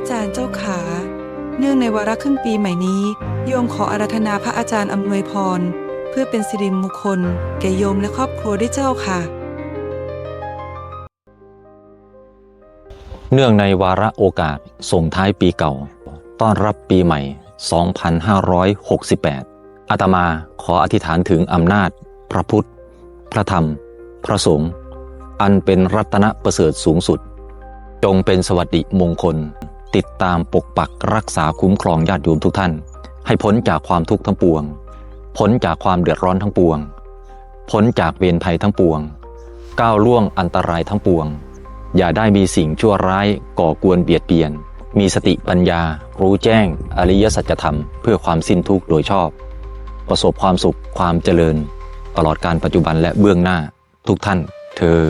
อาจารย์เจ้าขา เนื่องในวาระขึ้นปีใหม่นี้ โยมขออาราธนาพระอาจารย์อำนวยพร เพื่อเป็นสิริมงคล แก่โยมและครอบครัวด้วยเจ้าค่ะ เนื่องในวาระโอกาสส่งท้ายปีเก่า ต้อนรับปีใหม่ 2568 อาตมาขออธิษฐานถึงอำนาจ พระพุทธ พระธรรม พระสงฆ์อันเป็นรัตนประเสริฐสูงสุดจงเป็นสวัสดิมงคล ติดตามปกปักรักษาคุ้มครองญาติโยมทุกท่าน ให้พ้นจากความทุกข์ทั้งปวง พ้นจากความเดือดร้อนทั้งปวง พ้นจากเวรภัยทั้งปวง ก้าวล่วงอันตรายทั้งปวง อย่าได้มีสิ่งชั่วร้ายก่อกวนเบียดเบียน มีสติปัญญา รู้แจ้ง อริยสัจธรรม เพื่อความสิ้นทุกข์โดยชอบ ประสบความสุขความเจริญ ตลอดการปัจจุบันและเบื้องหน้าทุกท่าน เธอ